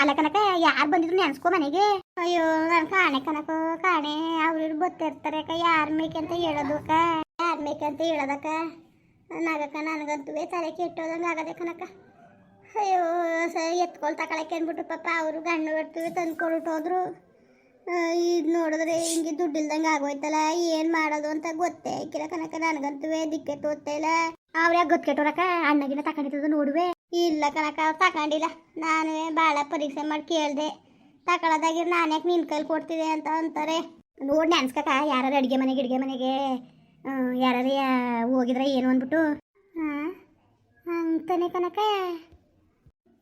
ಅಲ್ಲ ಕನಕ ಯಾರು ಬಂದಿದ್ರು ನೆನ್ಸ್ಕೊ ಮನೆಗೆ. ಅಯ್ಯೋ, ನನ್ ಕಾಣೆ ಕಾಣೆ ಅವ್ರು ಗೊತ್ತಿರ್ತಾರೆ ಅಕ್ಕ. ಯಾರ ಮೇಕಂತ ಹೇಳೋದು ಅಕ್ಕ ಯಾರ ಅಂತ ಹೇಳೋದಕ್ಕ? ನಾಗಕ್ಕ, ನನಗಂತೂ ತಲೆ ಕೆಟ್ಟೋದಂಗೆ ಆಗದೆ ಕನಕ ಅಯ್ಯೋ ಸರಿ ಎತ್ಕೊಳ್ ತಗೊಳಕ್ಕೆ ಅಂದ್ಬಿಟ್ಟು ಪಾಪ ಅವರು ಗಂಡು ಬಿಡ್ತೀವಿ ತಂದ್ಕೊಳ್ಬಿಟ್ಟು ಇದು ನೋಡಿದ್ರೆ ಹಿಂಗೆ ದುಡ್ಡಿಲ್ದಂಗೆ ಆಗೋಯ್ತಲ್ಲ, ಏನು ಮಾಡೋದು ಅಂತ ಗೊತ್ತೇ ಆಯ್ಕಿಲ್ಲ ಕನಕ ನನಗಂತೂ ದಿಕ್ಕೆ ತೋರ್ತಾ ಇಲ್ಲ. ಅವ್ರ್ಯಾಗ ಗೊತ್ಕೆಟ್ಟೋರಕ್ಕ ಅಣ್ಣಗಿನ ತಕೊಂಡಿದ್ದು ನೋಡುವೆ. ಇಲ್ಲ ಕನಕ ತಗೊಂಡಿಲ್ಲ ನಾನು ಭಾಳ ಪರೀಕ್ಷೆ ಮಾಡಿ ಕೇಳಿದೆ. ತಗೊಳ್ಳೋದಾಗಿರ್ ನಾನು ಯಾಕೆ ನಿನ್ನ ಕೈಲಿ ಕೊಡ್ತಿದೆ ಅಂತ ಅಂತಾರೆ. ನೋಡಿ ನೆನ್ಸ್ಕಕ ಯಾರು ಅಡುಗೆ ಮನೆಗೆ ಅಡುಗೆ ಮನೆಗೆ ಯಾರು ಹೋಗಿದ್ರೆ ಏನು ಅಂದ್ಬಿಟ್ಟು. ಹಾಂ ಅಂತಾನೆ ಕನಕ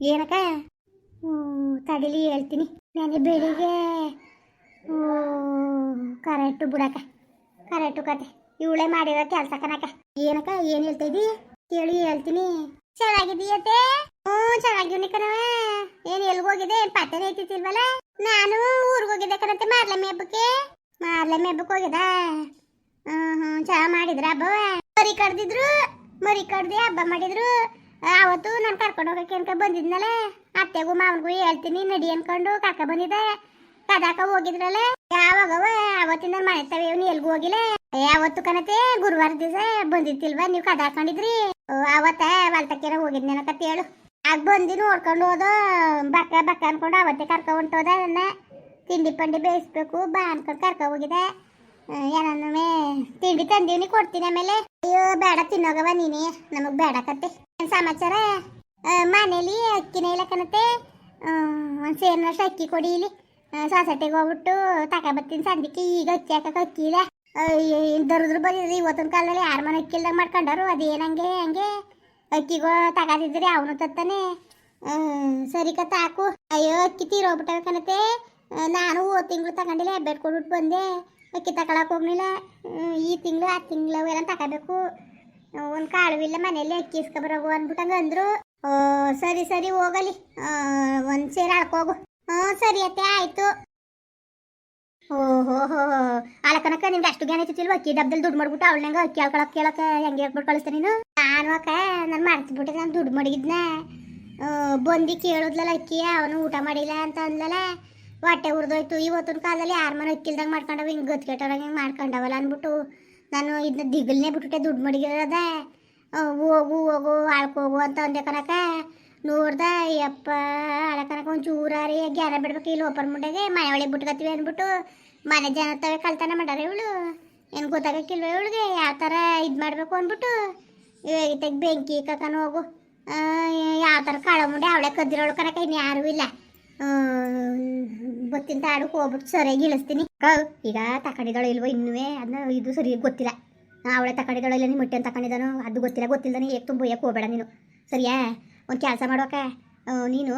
ಏನಕ್ಕ? ಹ್ಞೂ, ತಡೀಲಿ ಹೇಳ್ತೀನಿ. ನಾನು ಬೆಳಿಗ್ಗೆ ಕರೆಕ್ಟು ಬಿಡಕ್ಕ. ಕರೆಕ್ಟು ಕತೆ. ಇವಳೆ ಮಾಡಿರೋ ಕೆಲಸ ಕನಕ ಏನಕ್ಕ, ಏನು ಹೇಳ್ತಾ ಕೇಳಿ ಹೇಳ್ತೀನಿ. ಚೆನ್ನಾಗಿದೀಯತೆ ಹ್ಞೂ ಚೆನ್ನಾಗಿವ್ನಿ ಕಣವೆ ಏನ್ ಎಲ್ಗ ಹೋಗಿದೆ? ಏನ್ ಪತ್ತೆನೇ ಐತಿಲ್ವಲ್ಲ ನಾನು ಊರಿಗೆ ಹೋಗಿದ್ದೆ ಕಣತೆ ಮಾರ್ಲಮ್ಮಿ ಹಬ್ಬಕ್ಕೆ. ಮಾರ್ಲಮ್ಮಿ ಹಬ್ಬಕ್ಕೆ ಹೋಗಿದ ಹ್ಮ್ ಹ್ಞೂ ಚಾ ಮಾಡಿದ್ರ ಹಬ್ಬವ ಮರಿ ಕಡ್ದಿದ್ರು, ಮರಿ ಕಡ್ದಿ ಹಬ್ಬ ಮಾಡಿದ್ರು. ಅವತ್ತು ನಾನು ಕರ್ಕೊಂಡು ಹೋಗಕ್ಕೆ ಅನ್ಕ ಬಂದಿದ್ನಲ್ಲ? ಅತ್ತೆಗೂ ಮಾವನಿಗೂ ಹೇಳ್ತೀನಿ, ನಡಿ ಅನ್ಕೊಂಡು ಕರ್ಕ ಬಂದಿದ್ದೆ. ಕದಾಕ ಹೋಗಿದ್ರಲ್ಲ? ಯಾವಾಗವ ಅವತ್ತಿಂದ ಮನೆ ತವೆ ಇವ್ನು ಎಲ್ಗೂ ಹೋಗಿಲ್ಲ? ಯಾವತ್ತು ಕನತೆ ಗುರುವಾರ ದಿವಸ ಬಂದಿತ್ತಿಲ್ವಾ ನೀವು ಕದಾಕೊಂಡಿದ್ರಿ ಅವತ್ತ ಹೊಲ್ತಕ್ಕೆರ ಹೋಗಿದ್ನೇನ ಕತೆ ಹೇಳು. ಆಗ ಬಂದು ನೋಡ್ಕೊಂಡು ಹೋದ, ಬಕ್ಕ ಬಕ್ಕ ಅನ್ಕೊಂಡು ಅವತ್ತೇ ಕರ್ಕ ಹೊಂಟೋದ ತಿಂಡಿ ಪಂಡಿ ಬೇಯಿಸ್ಬೇಕು, ಬಾ ಅನ್ಕೊಂಡು ಕರ್ಕ ಹೋಗಿದೆ ಏನನ್ನೂ ತಿಂಡಿ ತಂದೀವ್ನಿ, ಕೊಡ್ತೀನಿ ಆಮೇಲೆ. ಅಯ್ಯೋ, ಬೇಡ ತಿನ್ನೋಗವ ನೀನೇ. ನಮಗ್ ಬೇಡ ಕತ್ತೆ ಏನ್ ಸಮಾಚಾರ? ಮನೇಲಿ ಅಕ್ಕಿನೇ ಇಲ್ಲ ಕಣತೆ. ಒಂದು ಸೇರಿನಷ್ಟು ಅಕ್ಕಿ ಕೊಡಿ ಇಲ್ಲಿ. ಸಾಸಟ್ಟೆಗೆ ಹೋಗ್ಬಿಟ್ಟು ಬರ್ತೀನಿ, ಸಂದಿಕ್ಕೆ ಈಗ ಅಕ್ಕಿ ಹಾಕಕ್ಕೆ ಅಕ್ಕಿ ಇಲ್ಲ. ದರದ್ರು ಬಂದಿದ್ರಿ ಇವತ್ತಿನ ಕಾಲದಲ್ಲಿ ಯಾರ ಮನೆ ಅಕ್ಕಿಲ್ದಾಗ ಮಾಡ್ಕೊಂಡಾರು? ಅದೇನಂಗೆ ಹಂಗೆ ಅಕ್ಕಿಗೋ ತಗಾದಿದ್ರಿ ಅವನು ತತ್ತಾನೆ. ಸರಿ ಕತ್ತ ಹಾಕು. ಅಯ್ಯೋ, ಅಕ್ಕಿ ತೀರೋಗ್ಬಿಟ್ಟ ಕಣತೆ. ನಾನು ಓ ತಿಂಗಳು ತಗೊಂಡಿಲ್ಲ ಬೆಡ್ ಕೊಡ್ಬಿಟ್ಟು ಬಂದೆ. ಅಕ್ಕಿ ತಗೊಳಕ್ ಹೋಗ್ಲಿಲ್ಲ. ಈ ತಿಂಗಳು, ಆ ತಿಂಗಳು ಎಲ್ಲ ತಗೋಬೇಕು. ಒಂದು ಇಲ್ಲ, ಮನೆಯಲ್ಲಿ ಅಕ್ಕಿ ಇಸ್ಕೊಬರೋಗು ಅಂದ್ಬಿಟ್ಟಂಗೆ ಅಂದರು. ಓ, ಸರಿ ಸರಿ, ಹೋಗಲಿ. ಒಂದು ಸೇರಿ ಹಾಕೋಗು ಹ್ಞೂ ಸರಿ ಅತ್ತೆ, ಆಯ್ತು. ಓಹೋ, ಹೋ ಅಲಕನಕ ನಿಮ್ಗೆ ಅಷ್ಟು ಜ್ಞಾನ ಐತಿಲ್ವ ಅಕ್ಕಿ ಡಬ್ಬದಲ್ಲಿ ದುಡ್ಡು ಮಾಡ್ಬಿಟ್ಟು ಅವಳಂಗ ಅಕ್ಕಿ ಹಾಕೊಳಕ್ ಕೇಳಕ್ಕೆ ಹೆಂಗೆ ಹೇಳ್ಬಿಟ್ಟು ಕಳಿಸ್ತೆ ನೀನು? ನಾನು ಅಕ್ಕ, ನಾನು ಮಾಡ್ತಿಬಿಟ್ಟೆ ನಾನು ದುಡ್ಡು ಮಡಗಿದ್ನ. ಬಂದು ಕೇಳಿದ್ಲಲ್ಲ ಅಕ್ಕಿ, ಅವನು ಊಟ ಮಾಡಿಲ್ಲ ಅಂತ ಅಂದ್ಲಲ್ಲ. ಹೊಟ್ಟೆ ಉರಿದೋಯ್ತು. ಇವತ್ತಿನ ಕಾಲದಲ್ಲಿ ಯಾರು ಮನೆ ಅಕ್ಕಿಲ್ದಂಗೆ ಮಾಡ್ಕೊಂಡವ? ಹಿಂಗೆ ಗತ್ ಕೆಟ್ಟವ್ರಂಗೆ ಹಿಂಗೆ ಮಾಡ್ಕೊಂಡವಲ್ಲ ಅಂದ್ಬಿಟ್ಟು ನಾನು ಇದನ್ನ ದಿಗಲ್ನೇ ಬಿಟ್ಬಿಟ್ಟೆ ದುಡ್ಡು ಮಡಗಿರೋದೆ. ಹೋಗು ಹೋಗು, ಆಳ್ಕೋಗು ಅಂತ ಅಂದೆ ಕನಕ ನೋಡ್ದ ಯಪ್ಪ ಅಳಕನಕ ಒಂದು ಚೂರಾರಿ ಗ್ಯಾರ ಬಿಡ್ಬೇಕು ಇಲ್ಲಿ ಓಪನ್ ಮುಂಡೆಗೆ ಮನೆ ಒಳಗೆ ಬಿಟ್ಕತ್ತೀವಿ ಅಂದ್ಬಿಟ್ಟು ಮನೆ ಜನ ತವೆ ಕಳ್ತನ ಮಾಡ್ಯಾರ ಇವಳು. ಏನು ಗೊತ್ತಾಗಕ್ಕಿಲ್ವ ಇವಳಿಗೆ, ಯಾವ ಥರ ಇದು ಮಾಡಬೇಕು ಅಂದ್ಬಿಟ್ಟು. ತೆಗ್ ಬೆಂಕಿ ಕಕ್ಕನ ಹೋಗು. ಯಾವ ಥರ ಕಾಳು ಮುಂಡೆ, ಅವಳೆ ಕದ್ದಿರೋಳು ಕನಕ ಇನ್ನು ಯಾರೂ ಇಲ್ಲ. ಗೊತ್ತಿಂತ ತಾಡಕ್ಕೆ ಹೋಗ್ಬಿಟ್ಟು ಸರಿಯಾಗಿ ಇಳಿಸ್ತೀನಿ. ಈಗ ತಕೊಂಡಿದ್ದಾಳು ಇಲ್ವೋ ಇನ್ನೂ ಅದನ್ನ ಇದು ಸರಿ ಗೊತ್ತಿಲ್ಲ. ಅವಳೆ ತಕೊಂಡಿದ್ದಾಳು ಇಲ್ಲ ನಿಮ್ಮ ಮೊಟ್ಟೆ ತಕೊಂಡಿದ್ದಾನೋ ಅದು ಗೊತ್ತಿಲ್ಲ ಗೊತ್ತಿಲ್ಲದಾನೆ ಏಕ್ ತುಂಬ ಹೋಗಬೇಡ ನೀನು. ಸರಿಯಾ? ಒಂದು ಕೆಲಸ ಮಾಡೋಕೆ ನೀನು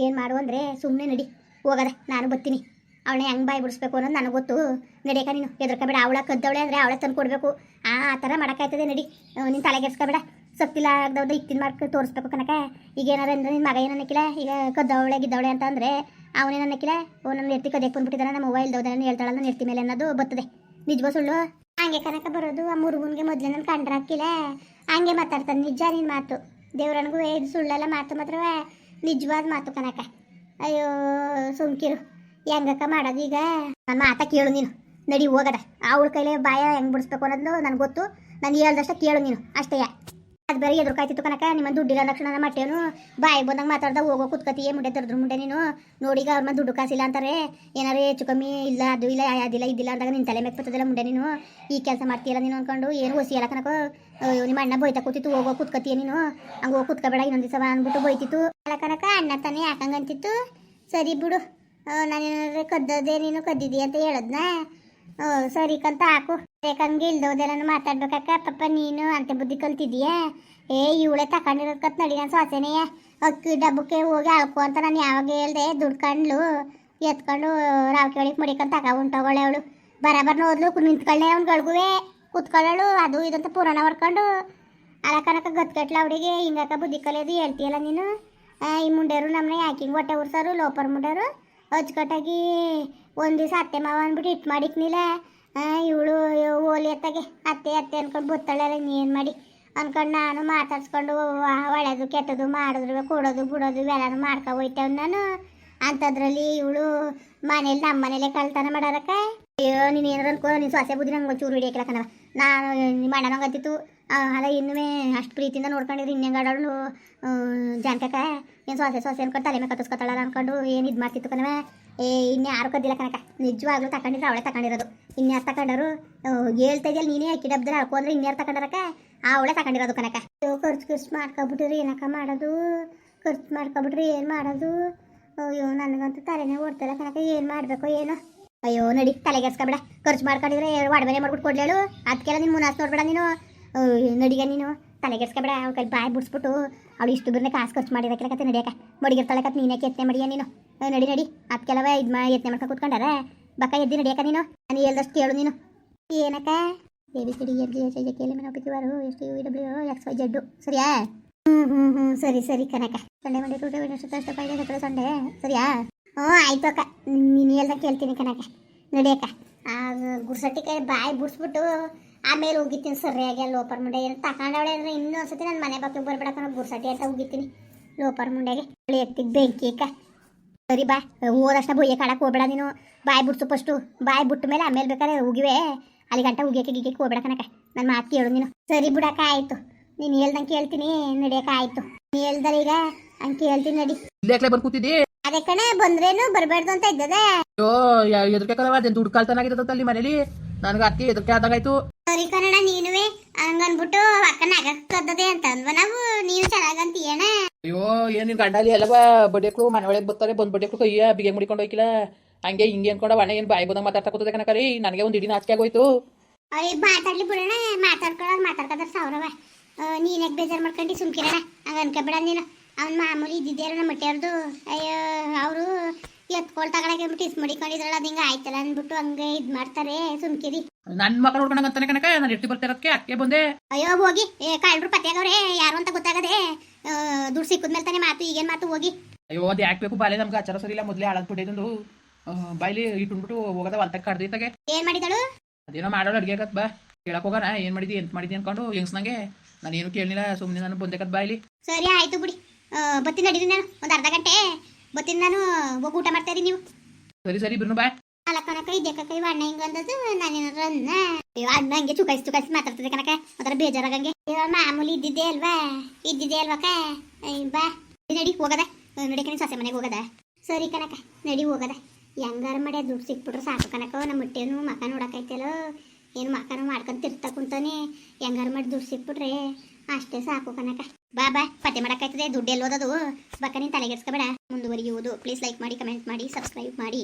ಏನು ಮಾಡು ಅಂದರೆ ಸುಮ್ಮನೆ ನಡಿ, ಹೋಗದ, ನಾನು ಬರ್ತೀನಿ. ಅವಳನ್ನ ಹೆಂಗೆ ಬಾಯಿ ಬಿಡಿಸ್ಬೇಕು ಅನ್ನೋದು ನನಗೆ ಗೊತ್ತು. ನಡಿಯಕ ನೀನು, ಹೆದರ್ಕೋಬೇಡ. ಅವಳ ಕದ್ದವಳೆ ಅಂದರೆ ಅವಳೆ ತಂದು ಕೊಡಬೇಕು. ಆ ಆ ಥರ ಮಾಡೋಕ್ಕಾಯ್ತದೆ, ನಡಿ. ನೀನು ತಲೆಗೆಡ್ಸ್ಕೋಬೇಡ ಸತ್ತಿಲ್ಲ ಆಗ್ದವ್ದು ಇತ್ತಿನ ಮಾಡ್ಕೊಂಡು ತೋರಿಸ್ಬೇಕು ಕನಕ ಈಗ ಏನಾರ ಅಂದ್ರೆ ನಿನ್ನ ಮಗ ಏನು ಅನ್ನಕ್ಕಿಲ್ಲ ಈಗ ಕದ್ದವಳೆ, ಗಿದ್ದವಳೆ ಅಂತ ಅಂದರೆ ಅವನೇನನ್ನಕ್ಕಿಲ್ಲ ಓ ನನ್ನ ಎತ್ತಿ ಕದಕ್ಕೆ ಬಂದ್ಬಿಟ್ಟಿದ್ದಾನೆ ನಮ್ಮ ಮೊಬೈಲ್ ದೌದ ಹೇಳ್ತಾಳಲ್ಲ ನನ್ನ ಮೇಲೆ ಅನ್ನೋದು ಬರ್ತದೆ. ನಿಜವ ಸುಳ್ಳು? ಹಂಗೆ ಕನಕ ಬರೋದು, ಆ ಮುರುಗುನ್ಗೆ ಮೊದಲೇ ನನ್ನ ಕಂಡ್ರಾಕಿಲ್ಲ ಹಂಗೆ ಮಾತಾಡ್ತಾನೆ, ನಿಜ ನಿನ್ನ ಮಾತು? ದೇವ್ರನಿಗೂ ಇದು ಸುಳ್ಳೆಲ್ಲ ಮಾತು ಮಾತ್ರ ನಿಜವಾದ ಮಾತು ಕನಕ. ಅಯ್ಯೋ, ಸುಮ್ಕಿರು. ಹೆಂಗಕ್ಕ ಮಾಡೋದು ಈಗ? ನನ್ನ ಮಾತ ಕೇಳು ನೀನು. ನಡಿ, ಹೋಗದ. ಅವಳ ಕೈಲೇ ಬಾಯ ಹೆಂಗ್ ಬಿಡಿಸ್ಬೇಕು ಅನ್ನೋದು ನನಗೆ ಗೊತ್ತು. ನಾನು ಹೇಳ್ದಷ್ಟ ಕೇಳು ನೀನು. ಅಷ್ಟೇ. ಅದು ಬೇರೆ ಎದುರು ಕಾಯ್ತಿತ್ತು ಕನಕ ನಿಮ್ಮ ದುಡ್ಡಿಲ್ಲ ತಕ್ಷಣ ಮಟ್ಟೇನು ಬಾಯಿ ಬಂದಂಗೆ ಮಾತಾಡ್ದ ಹೋಗೋ ಕುತ್ಕತಿಯೇ ಮುಂಡೆ ತರದ್ರು ಮುಂಡೆ ನೀನು? ನೋಡಿ ಅವ್ರ ದುಡ್ಡು ಕಾಸಿಲ್ಲ ಅಂತಾರೆ. ಏನಾರು ಹೆಚ್ಚು ಕಮ್ಮಿ ಇಲ್ಲ ಅದು ಇಲ್ಲ ಅದಿಲ್ಲ ಇದಿಲ್ಲ ಅಂದಾಗ ನಿನ್ನ ತಲೆ ಮೇಲೆ ಬರ್ತದಲ್ಲ ಮುಂಡೆ ನೀನು? ಈ ಕೆಲಸ ಮಾಡ್ತೀಯಲ್ಲ ನೀನು ಅನ್ಕೊಂಡು? ಏನು ಹೊಸಿಯಲ್ಲ ಕನಕ ಅಯ್ಯೋ, ನಿಮ್ಮ ಅಣ್ಣ ಬೈತಾ ಕೂತಿತ್ತು ಹೋಗೋ ಕುತ್ಕತಿಯ ನೀನು? ಹಂಗೆ ಹೋಗಿ ಕುತ್ಕೋಬೇಡ ಇನ್ನೊಂದು ದಿವಸ ಅಂದ್ಬಿಟ್ಟು ಬೈತಿತ್ತು ಅಲ್ಲ ಕನಕ ಅಣ್ಣ ತಾನೇ ಯಾಕಂಗಂತಿತ್ತು ಸರಿ ಬಿಡು. ನಾನೇನಾದ್ರೆ ಕದ್ದದೆ ನೀನು ಕದ್ದಿದ್ದೀಯ ಅಂತ ಹೇಳದ್ನ? ಸರಿ ಕಂತ ಹಾಕು ಬೇಕಂಗೆ ಇಲ್ದೋದೆಲ್ಲ ಮಾತಾಡ್ಬೇಕಕ್ಕ ಪಾಪ ನೀನು ಅಂತ ಬುದ್ಧಿ ಕಲ್ತಿದೀಯಾ ಏ, ಇವಳೆ ತಕೊಂಡಿರೋದ್ ಕತ್ ನಡಿ ನಾನು ಸೊಸೆನೇ. ಅಕ್ಕಿ ಡಬ್ಬಕ್ಕೆ ಹೋಗಿ ಅಳ್ಕೊ ಅಂತ ನಾನು ಯಾವಾಗ ಹೇಳ್ದೆ? ದುಡ್ಕೊಂಡ್ಲು ಎತ್ಕೊಂಡು ರಾವ್ ಕೇಳಿಕ್ ಮಡಿಕೊಂಡ್ ತಕ ಉಂಟೋಗೊಳ್ಳೆ ಅವಳು. ಬರಾಬರ್ ನೋದ್ಲು ನಿಂತ್ಕೊಳ್ಳೆ ಗಳ್ಗುವೆ. ಕುತ್ಕೊಳ್ಳೋಳು, ಅದು ಇದಂತ ಪುರಾಣ ಹೊಡ್ಕೊಂಡು. ಅಲಕನಕ ಗತ್ಕಟ್ಲ ಅವಳಿಗೆ. ಹಿಂಗಕ್ಕ ಬುದ್ಧಿ ಕಲಿಯೋದು ಹೇಳ್ತೀಯಲ್ಲ ನೀನು? ಈ ಮುಂಡೆರು ನಮ್ಮನ್ನ ಯಾಕಿಂಗ್ ಹೊಟ್ಟೆ ಉರ್ಸೋರು, ಲೋಪರ್ ಮುಂಡೆರು? ಅಚ್ಚುಕಟ್ಟಾಗಿ ಒಂದು ದಿವಸ ಅತ್ತೆ ಮಾವ ಅಂದ್ಬಿಟ್ಟು ಇಟ್ಟು ಮಾಡಿಕ್ನಿಲ್ಲ ಇವಳು ಓಲಿ ಅತ್ತಗೆ. ಅತ್ತೆ ಅತ್ತೆ ಅನ್ಕೊಂಡು ಬುತ್ತಳೆ ಏನು ಮಾಡಿ? ಅನ್ಕೊಂಡು ನಾನು ಮಾತಾಡ್ಸ್ಕೊಂಡು ಒಳ್ಳೆಯದು ಕೆಟ್ಟದು ಮಾಡಿದ್ರು ಕೊಡೋದು ಬಿಡೋದು ಇವೆಲ್ಲನೂ ಮಾಡ್ಕೊ ಹೋಯ್ತೇವ್ ನಾನು. ಅಂಥದ್ರಲ್ಲಿ ಇವಳು ಮನೇಲಿ ನಮ್ಮ ಮನೇಲೆ ಕಳ್ತನ ಮಾಡಾರಕ್ಕ ಅಯ್ಯೋ ನೀನು ಏನಾರ ಅನ್ಕೋ ನೀನು ಸೊಸೆ ಬುದ್ಧಿ ನಂಗೆ ಚೂರು ಹಿಡಿಯಕಿಲ್ಲ ಕಣವ ನಾನು ನಿಮ್ಮ ಅಣ್ಣನಂಗೆ ಅಂತಿತ್ತು ಆ, ಅಲ್ಲ ಇನ್ನೂ ಅಷ್ಟು ಪ್ರೀತಿಯಿಂದ ನೋಡ್ಕೊಂಡಿದ್ರು ಇನ್ನೇ ಗಾಡಳು ಜಾನ್ಕಕ್ಕ ಏನು ಸೊಸೆ ಸೊಸೆ ಅನ್ಕೊಂಡು ತಲೆ ಮೇಲೆ ಕತ್ತಿಸ್ಕೊತಾಳಲ್ಲ ಅನ್ಕೊಂಡು ಏನು ಇದು ಮಾಡ್ತಿತ್ತು ಕಣವ ಏ, ಇನ್ಯಾರು ಕದ್ದಿಲ್ಲ ಕಣಕ ನಿಜವಾಗ್ಲೂ ತಗೊಂಡಿದ್ರೆ ಅವಳೆ ತಗೊಂಡಿರೋದು ಇನ್ಯಾರು ತಗೊಂಡರು ಹೇಳ್ತಾ ಇದೆಯಲ್ಲ ನೀನೇ, ಅಕ್ಕಿ ಡಬ್ದಲ್ಲಿ ಹಾಕೊಂಡ್ರೆ ಇನ್ಯಾರು ತಗೊಂಡರಕ ಆ ಅವಳೆ ತಗೊಂಡಿರೋದು ಅಯ್ಯೋ, ಖರ್ಚು ಖರ್ಚು ಮಾಡ್ಕೊಬಿಟ್ರಿ, ಏನಕ್ಕ ಮಾಡೋದು? ಖರ್ಚು ಮಾಡ್ಕೊಬಿಟ್ರಿ, ಏನು ಮಾಡೋದು? ಅಯ್ಯೋ, ನನಗಂತೂ ತಲೆನೇ ಓಡ್ತಾರೆ ಕಣಕ ಏನು ಮಾಡಬೇಕು, ಏನೋ? ಅಯ್ಯೋ, ನಡಿ ತಲೆಗೆಸ್ಕೊಬೇಡ ಖರ್ಚು ಮಾಡ್ಕೊಂಡಿದ್ರೆ ಒಡವೆನೆ ಮಾಡ್ಬಿಟ್ಟು ಕೊಡ್ಲೇಳು. ಅದಕ್ಕೆಲ್ಲ ನೀನು ಮುನಾಸ್ ನೋಡ್ಬೇಡ ನೀನು. ನಡಿಗ ನೀನು. ತಲೆಗೆಡ್ಸ್ಕೊಬೇಡ ಅವ್ಳ ಕೈ ಬಾಯಿ ಬಿಡಿಸ್ಬಿಟ್ಟು ಅವಳು ಇಷ್ಟು ದೂರನೇ ಕಾಸು ಖರ್ಚು ಮಾಡಿದಕ್ಕೆ ಕತೆ ನಡಿಯಕ. ಮಡಿಗಿರ್ತಾಳೆ ಕತ್ ನೀನೇ ಕೆತ್ತನೆ ಮಡಿಯ ನೀನು? ನಡಿ ನಡಿ ನಡಿ. ಕೆಲವ ಇದು ಮಾ ಯತ್ನೆ ಮಾಡ್ಕೊಂಡು ಕೂತ್ಕೊಂಡಾರೆ? ಬಕ್ಕ ಎದ್ದು ನಡಿಯಕ ನೀನು? ನಾನು ಹೇಳ್ದಷ್ಟು ಕೇಳು ನೀನು. ಏನಕ್ಕ? A, B, C, D F G H I J K L M N O P Q R S T U W X Y Z ಸರಿಯಾ? ಹ್ಞೂ ಹ್ಞೂ ಹ್ಞೂ ಸರಿ ಸರಿ ಕನಕ Sunday Monday Friday Saturday Sunday ಸರಿಯಾ? ಹ್ಞೂ ಆಯ್ತು ಅಕ್ಕ. ನೀನು ಹೇಳ್ದಾಗ ಕೇಳ್ತೀನಿ ಕನಕ ನಡಿಯಕ್ಕ ಆ ಕೈ ಬಾಯಿ ಬಿಡಿಸ್ಬಿಟ್ಟು ಆಮೇಲೆ ಹೋಗಿತ್ತೀನಿ ಸರಿಯಾಗಿ ಅಲ್ಲಿ ಲೋಪರ್ ಮುಂಡೆ ಏನು ತಗೊಂಡವಳೆ ಅಂದ್ರೆ ಇನ್ನೂ ಒಂದ್ಸತಿ ನನ್ನ ಮನೆ ಬಾಕಿಗೆ ಬರ್ಬೇಡಕ್ಕ ಗುರ್ಸಟ್ಟಿ ಅಂತ ಹೋಗಿತ್ತೀನಿ ಲೋಪರ್ ಮುಂಡೆಗೆ ಎತ್ತಿಗೆ ಬೆಂಕಿ ಅಕ್ಕ ಸರಿ ಬಾ ಹೋದಷ್ಟ ಬೊಯ್ಯ ಕಾಡಕ್ಕೆ ಹೋಗ್ಬೇಡ ನೀನು. ಬಾಯಿ ಬಿಡ್ಸು ಫಸ್ಟು ಬಾಯಿ ಬಿಟ್ಟ ಮೇಲೆ ಆಮೇಲೆ ಬೇಕಾದ್ರೆ ಹೋಗಿವೆ ಅಲ್ಲಿ ಗಂಟ ಉಗಿಯಕ್ಕೆ ಗಿಗಿಯಕ್ಕೆ ಹೋಗ್ಬೇಡ ಕನಕ ನನ್ನ ಮಾತು ಕೇಳು ನೀನು. ಸರಿ ಬಿಡಕ್ಕ ಆಯ್ತು. ನೀನು ಹೇಳ್ದಂಗೆ ಕೇಳ್ತೀನಿ ನಡಿಯಕ್ಕ ಆಯ್ತು. ನೀ ಹೇಳ್ದಲ್ಲ ಈಗ ಹಂಗೆ ಕೇಳ್ತೀನಿ ನಡಿ. ಇಲ್ಲೇ ಬಂದು ಕೂತಿದ್ದಿ? ಅದೇ ಕಣೆ ಬಂದ್ರೇನು ಬರಬಾರ್ದು ಅಂತ ಇದ್ದದೆ ಅಯ್ಯೋ ಅದೇನು ದುಡ್ಡು ಕಳ್ತನ ಆಗಿರ್ತದೆ ಅಲ್ಲಿ ಮನೇಲಿ? ನನಗೆ ಅತ್ತಿ ಎದುರ್ಕೆ ಆದಾಗಾಯ್ತು. ಕನ್ನಡ ನೀನುವೆ. ಹಂಗನ್ಬಿಟ್ಟು ಅಕ್ಕನಾಗ ಕದ್ದದೆ ಅಂತ ಅಂದ್ವ. ನಾವು ನೀನು ಚೆನ್ನಾಗಂತೀಯಣ ಅಯ್ಯೋ ಏನು ಗಂಡಲಿ ಗಂಡಲ್ಲಿ ಎಲ್ಲವ ಬಡಿಯಕ್ಳು ಮನೆ ಒಳಗೆ ಬರ್ತಾರೆ ಬಂದು ಬಡಿಯಕ್ಳು ಕೈಯ ಬಿಗೆ ಮುಡಿಕೊಂಡು ಹೋಗಿಲ್ಲ ಹಂಗೆ ಹಿಂಗೆ ಅನ್ಕೊಂಡ ಅಣ್ಣ ಏನು ಬಾಯಿ ಬಂದ ಮಾತಾಡ್ತಾ ಕೂತದೆ ಕನಕರಿ ನನಗೆ ಒಂದು ಇಡೀ ನಾಚಿಕೆ ಆಗೋಯ್ತು. ಅಯ್ಯ ಮಾತಾಡ್ಲಿ ಬಿಡೋಣ. ಮಾತಾಡ್ಕೊಳ್ಳೋದು ಸೌರವ ಸಾವಿರವ. ನೀನ್ಯಾಕೆ ಬೇಜಾರು ಮಾಡ್ಕೊಂಡು? ಸುಮ್ಕಿರಣ. ಹಂಗ ಅನ್ಕೊಬೇಡ ನೀನು. ಅವ್ನ ಮಾಮೂಲಿ ಇದ್ದಿದ್ದೇರ ನಮ್ಮ ಮಟ್ಟೆಯವ್ರದ್ದು ಅಯ್ಯೋ ಅವರು ಎತ್ಕೊಳ್ ತಗೊಳಕ್ಕೆ ಅಂದ್ಬಿಟ್ಟು ಇಸ್ ಮಡಿಕೊಂಡಿದ್ರಲ್ಲ ಅದು ಹಿಂಗೆ ಆಯ್ತಲ್ಲ ಅಂದ್ಬಿಟ್ಟು ಹಂಗ ಇದ್ ಮಾಡ್ತಾರೆ. ಸುಮ್ಕಿರಿ ನನ್ನ ಮಕ್ಕಳು ಹುಡ್ಕೊಂಡಂತಾನೆ ಅಂತಾನೆ ಕನಕ ನಾನು ಎಟ್ಟಿ ಬರ್ತಿರೋದಕ್ಕೆ ಅಕ್ಕೆ ಬಂದೆ. ಅಯ್ಯೋ ಹೋಗಿ. ಏ ಕಾಲ್ರು ಪತ್ತೆಗವ್ರೆ ಯಾರು ಅಂತ ಗೊತ್ತಾಗದೆ ದುಡ್ಡು ಸಿಕ್ಕಿದ್ಮೇಲೆ ತಾನೇ ಮಾತು ಈಗೇನ್ ಮಾತು ಹೋಗಿ. ಅಯ್ಯೋ ಅದು ಯಾಕೆ ಬೇಕು ಬಾಲೆ ನಮ್ಗೆ ಆಚಾರ ಸರಿ ಇಲ್ಲ ಮೊದಲೇ ಹಾಳಾದ್ ಬಿಟ್ಟಿದ್ದು ಬಾಯ್ಲಿ ಇಟ್ಬಿಟ್ಟು ಹೋಗೋದ ಒಂತಕ್ಕೆ ಇತ್ತಾಗೆ ಏನ್ ಮಾಡಿದಳು? ಅದೇನೋ ಮಾಡೋಳು ಅಡುಗೆ ಕತ್ ಬಾ. ಕೇಳಕ್ ಹೋಗೋಣ ಏನ್ ಮಾಡಿದಿ ಎಂತ ಮಾಡಿದಿ ಅನ್ಕೊಂಡು ಹೆಂಗ್ಸ್ನಂಗೆ. ನಾನು ಏನು ಕೇಳಲಿಲ್ಲ ಸುಮ್ಮನೆ ನಾನು ಬಂದೆ ಕತ್ ಬಾಯ್ಲಿ. ಸರಿ ಆಯ್ತು ಬಿಡಿ. ಬತ್ತಿ ನಡೀರಿ ನಾನು ಒಂದು ಅರ್ಧ ಗಂಟೆ. ಬರ್ತೀನಿ ನಾನು ಹೋಗಿ ಊಟ ಮಾಡ್ತಾ ಇರಿ ನೀವು? ಸರಿ ಸರಿ ಬಿರ್ನು ಬಾಯ್. ಅಲ್ಲ ಕನಕ ಇದೆ ಕಕ್ಕ ಇವ ಅಣ್ಣ ಹಿಂಗ ಅಂದದ್ದು ನಾನೇನಾರ ಅನ್ನ ಅಯ್ಯೋ ಅಣ್ಣ ಹಂಗೆ ಚುಕಾಯಿಸಿ ಚುಕಾಯಿಸಿ ಮಾತಾಡ್ತದೆ ಕನಕ ಒಂಥರ ಬೇಜಾರಾಗಂಗೆ ಇವಾಗ ಮಾಮೂಲಿ ಇದ್ದಿದ್ದೆ ಅಲ್ವಾ? ಇದ್ದಿದ್ದೆ ಅಲ್ವಾ ಕಾ ಬಾ. ನಡಿ ಹೋಗದ. ನಡಿ ಕಣಿ ಸೊಸೆ ಮನೆಗೆ ಹೋಗದ. ಸರಿ ಕನಕ ನಡಿ ಹೋಗದ. ಹೆಂಗಾರ ಮಾಡಿ ದುಡ್ಡು ಸಿಕ್ಬಿಟ್ರೆ ಸಾಕು ಕನಕ ನಮ್ಮ ಹೊಟ್ಟೆನು ಮಕ ನೋಡಕೈತಲ್ಲೋ ಏನು ಮಕನು ಮಾಡ್ಕೊಂಡು ತಿರ್ತಾ ಕುಂತಾನೆ. ಹೆಂಗಾರ ಮಾಡಿ ದುಡ್ಡು ಸಿಕ್ಬಿಟ್ರೆ ಅಷ್ಟೇ ಸಾಕು ಕನಕ ಬಾ ಬಾ. ಪತ್ತೆ ಮಾಡಕ್ಕಾಯ್ತದೆ. ದುಡ್ಡು ಎಲ್ಲೋದದು ಬಕ್ಕ, ನೀನು ತಲೆಗೆಡ್ಸ್ಕೊಬೇಡ. ಮುಂದುವರಿಯುವುದು. ಪ್ಲೀಸ್ ಲೈಕ್ ಮಾಡಿ ಕಮೆಂಟ್ ಮಾಡಿ ಸಬ್ಸ್ಕ್ರೈಬ್ ಮಾಡಿ.